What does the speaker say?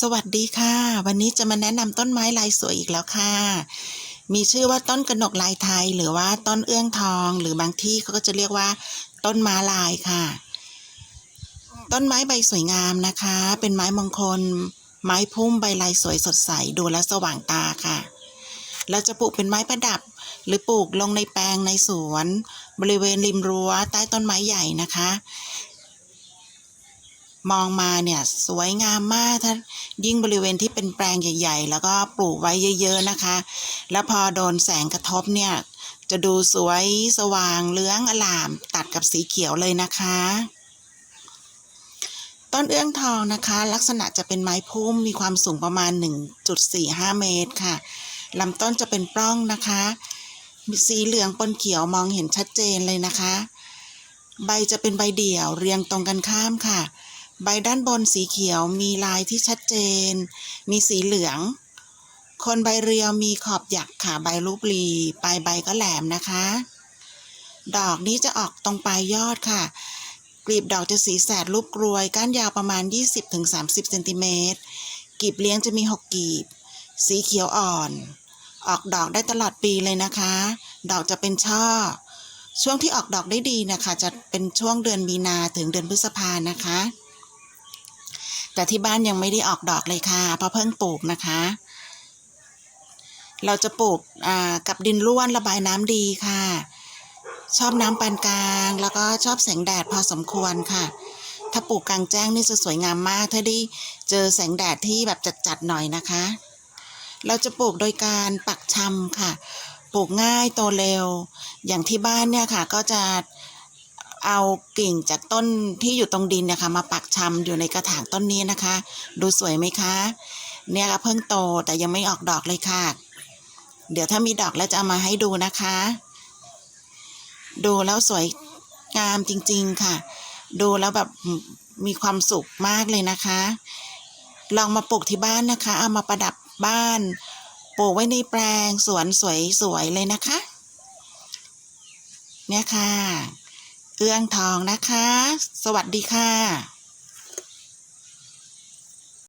สวัสดีค่ะ วันนี้จะมาแนะนำต้นไม้ลายสวยอีกแล้วค่ะ มีชื่อว่าต้นกระหนกลายไทย หรือว่าต้นเอื้องทอง หรือบางที่เขาก็จะเรียกว่า ต้นม้าลายค่ะ ต้นไม้ใบสวยงามนะคะ เป็นไม้มงคล ไม้พุ่มใบลายสวยสดใสดูแลสว่างตาค่ะ เราจะปลูกเป็นไม้ประดับ หรือปลูกลงในแปลงในสวน บริเวณริมรั้วใต้ต้นไม้ใหญ่นะคะ มองมาเนี่ยสวยงามมากถ้ายิ่งบริเวณที่เป็นแปลงใหญ่ ๆ แล้วก็ปลูกไว้เยอะๆนะคะ แล้วพอโดนแสงกระทบเนี่ยจะดูสวยสว่างเหลืองอลามตัดกับสีเขียวเลยนะคะ ต้นเอื้องทองนะคะ ลักษณะจะเป็นไม้พุ่มมีความสูงประมาณ 1.45 เมตรค่ะลำต้นจะเป็นปล้องนะคะ สีเหลืองปนเขียวมองเห็นชัดเจนเลยนะคะ ใบจะเป็นใบเดี่ยวเรียงตรงกันข้ามค่ะ ใบด้านบนสีเขียวมีลายที่ชัดเจน มีสีเหลือง คนใบเรียวมีขอบหยักค่ะใบรูปรีปลายใบก็แหลมนะคะ ดอกนี้จะออกตรงปลายยอดค่ะ กลีบดอกจะสีแสดรูปกรวย ก้านยาวประมาณ 20-30เซนติเมตรกลีบเลี้ยงจะมี 6กลีบ สีเขียวอ่อน ออกดอกได้ตลอดปีเลยนะคะ ดอกจะเป็นช่อช่วงที่ออกดอกได้ดีนะคะ จะเป็นช่วงเดือนมีนาถึงเดือนพฤษภานะคะ แต่ที่บ้านยังไม่ได้ออกดอกเลยค่ะ เพราะเพิ่งปลูกนะคะ เราจะปลูกกับดินร่วนระบายน้ำดีค่ะ ชอบน้ำปานกลาง แล้วก็ชอบแสงแดดพอสมควรค่ะ ถ้าปลูกกลางแจ้งนี่จะสวยงามมาก ถ้าได้เจอแสงแดดที่แบบจัดๆหน่อยนะคะ เราจะปลูกโดยการปักชำค่ะ ปลูกง่ายโตเร็ว อย่างที่บ้านเนี่ยค่ะ ก็จะ เอากิ่งจากต้นที่อยู่ตรงดินนี่ยค่ะมาปักชำอยู่ในกระถางต้นนี้นะคะ ดูสวยไหมคะ เนี่ยเพิ่งโตแต่ยังไม่ออกดอกเลยค่ะ เดี๋ยวถ้ามีดอกแล้วจะเอามาให้ดูนะคะ ดูแล้วสวยงามจริง ๆค่ะ ดูแล้วแบบมีความสุขมากเลยนะคะ ลองมาปลูกที่บ้านนะคะ เอามาประดับบ้าน ปลูกไว้ในแปลงสวนสวยๆเลยนะคะ เนี่ยค่ะ เอื้องทองนะคะ สวัสดีค่ะ